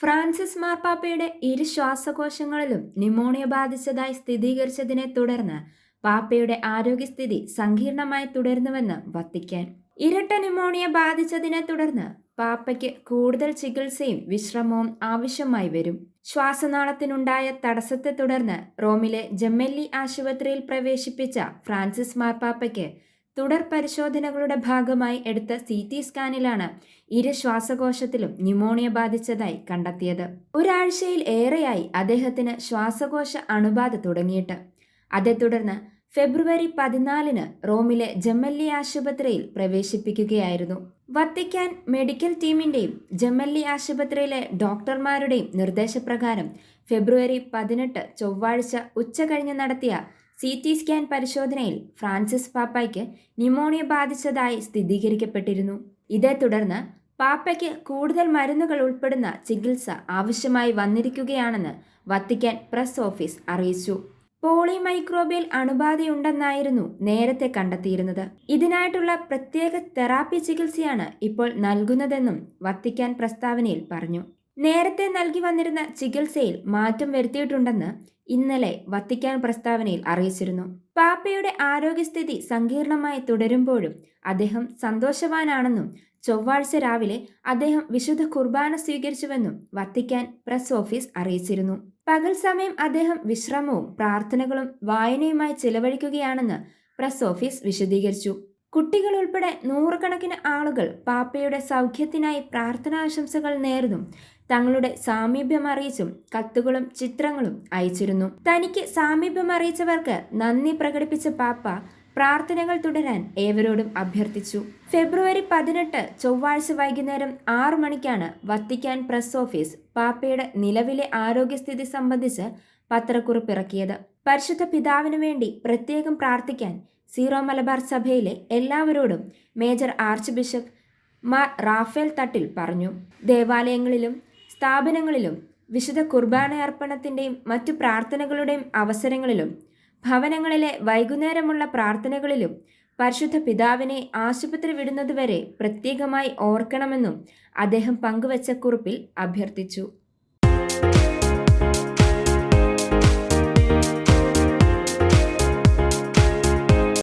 Francis മാർപ്പാപ്പയുടെ ഇരു ശ്വാസകോശങ്ങളിലും pneumonia ബാധിച്ചതായി സ്ഥിരീകരിച്ചതിനെ തുടർന്ന് പാപ്പയുടെ ആരോഗ്യസ്ഥിതി സങ്കീർണമായി തുടരുന്നുവെന്ന് വത്തിക്കാൻ. ഇരട്ട ന്യൂമോണിയ ബാധിച്ചതിനെ തുടർന്ന് പാപ്പയ്ക്ക് കൂടുതൽ ചികിത്സയും വിശ്രമവും ആവശ്യമായി വരും. ശ്വാസനാളത്തിനുണ്ടായ തടസ്സത്തെ തുടർന്ന് റോമിലെ ജെമ്മെല്ലി ആശുപത്രിയിൽ പ്രവേശിപ്പിച്ച ഫ്രാൻസിസ് മാർപ്പാപ്പയ്ക്ക് തുടർ പരിശോധനകളുടെ ഭാഗമായി എടുത്ത സി ടി സ്കാനിലാണ് ഇരു ശ്വാസകോശത്തിലും ന്യൂമോണിയ ബാധിച്ചതായി കണ്ടെത്തിയത്. ഒരാഴ്ചയിൽ ഏറെയായി അദ്ദേഹത്തിന് ശ്വാസകോശ അണുബാധ തുടങ്ങിയിട്ട്. അതേ തുടർന്ന് ഫെബ്രുവരി പതിനാലിന് റോമിലെ ജമ്മല്ലി ആശുപത്രിയിൽ പ്രവേശിപ്പിക്കുകയായിരുന്നു. വത്തിക്കാൻ മെഡിക്കൽ ടീമിന്റെയും ജമ്മല്ലി ആശുപത്രിയിലെ ഡോക്ടർമാരുടെയും നിർദ്ദേശപ്രകാരം ഫെബ്രുവരി പതിനെട്ട് ചൊവ്വാഴ്ച ഉച്ച കഴിഞ്ഞ് നടത്തിയ സി ടി സ്കാൻ പരിശോധനയിൽ ഫ്രാൻസിസ് പാപ്പയ്ക്ക് ന്യൂമോണിയ ബാധിച്ചതായി സ്ഥിരീകരിക്കപ്പെട്ടിരുന്നു. ഇതേ തുടർന്ന് പാപ്പയ്ക്ക് കൂടുതൽ മരുന്നുകൾ ഉൾപ്പെടുന്ന ചികിത്സ ആവശ്യമായി വന്നിരിക്കുകയാണെന്ന് വത്തിക്കാൻ പ്രസ് ഓഫീസ് അറിയിച്ചു. പോളിമൈക്രോബിയൽ അണുബാധയുണ്ടെന്നായിരുന്നു നേരത്തെ കണ്ടെത്തിയിരുന്നത്. ഇതിനായിട്ടുള്ള പ്രത്യേക തെറാപ്പി ചികിത്സയാണ് ഇപ്പോൾ നൽകുന്നതെന്നും വത്തിക്കാൻ പ്രസ്താവനയിൽ പറഞ്ഞു. നേരത്തെ നൽകി വന്നിരുന്ന ചികിത്സയിൽ മാറ്റം വരുത്തിയിട്ടുണ്ടെന്ന് ഇന്നലെ വത്തിക്കാൻ പ്രസ്താവനയിൽ അറിയിച്ചിരുന്നു. പാപ്പയുടെ ആരോഗ്യസ്ഥിതി സങ്കീർണമായി തുടരുമ്പോഴും അദ്ദേഹം സന്തോഷവാനാണെന്നും ചൊവ്വാഴ്ച രാവിലെ അദ്ദേഹം വിശുദ്ധ കുർബാന സ്വീകരിച്ചുവെന്നും വത്തിക്കാൻ പ്രസ് ഓഫീസ് അറിയിച്ചിരുന്നു. പകൽ സമയം അദ്ദേഹം വിശ്രമവും പ്രാർത്ഥനകളും വായനയുമായി ചിലവഴിക്കുകയാണെന്ന് പ്രസ് ഓഫീസ് വിശദീകരിച്ചു. കുട്ടികൾ ഉൾപ്പെടെ നൂറുകണക്കിന് ആളുകൾ പാപ്പയുടെ സൗഖ്യത്തിനായി പ്രാർത്ഥനാശംസകൾ നേർന്നും തങ്ങളുടെ സാമീപ്യം അറിയിച്ചും കത്തുകളും ചിത്രങ്ങളും അയച്ചിരുന്നു. തനിക്ക് സാമീപ്യം അറിയിച്ചവർക്ക് നന്ദി പ്രകടിപ്പിച്ച പാപ്പ പ്രാർത്ഥനകൾ തുടരാൻ ഏവരോടും അഭ്യർത്ഥിച്ചു. ഫെബ്രുവരി പതിനെട്ട് ചൊവ്വാഴ്ച വൈകുന്നേരം ആറു മണിക്കാണ് വത്തിക്കാൻ പ്രസ് ഓഫീസ് പാപ്പയുടെ നിലവിലെ ആരോഗ്യസ്ഥിതി സംബന്ധിച്ച് പത്രക്കുറിപ്പിറക്കിയത് പരിശുദ്ധ പിതാവിനു വേണ്ടി പ്രത്യേകം പ്രാർത്ഥിക്കാൻ സീറോ മലബാർ സഭയിലെ എല്ലാവരോടും major archbishop Mar Raphael Thattil പറഞ്ഞു. ദേവാലയങ്ങളിലും സ്ഥാപനങ്ങളിലും വിശുദ്ധ കുർബാന അർപ്പണത്തിന്റെയും മറ്റു പ്രാർത്ഥനകളുടെയും അവസരങ്ങളിലും ഭവനങ്ങളിലെ വൈകുന്നേരമുള്ള പ്രാർത്ഥനകളിലും പരിശുദ്ധ പിതാവിനെ ആശുപത്രി വിടുന്നതുവരെ പ്രത്യേകമായി ഓർക്കണമെന്നും അദ്ദേഹം പങ്കുവച്ച കുറിപ്പിൽ അഭ്യർത്ഥിച്ചു.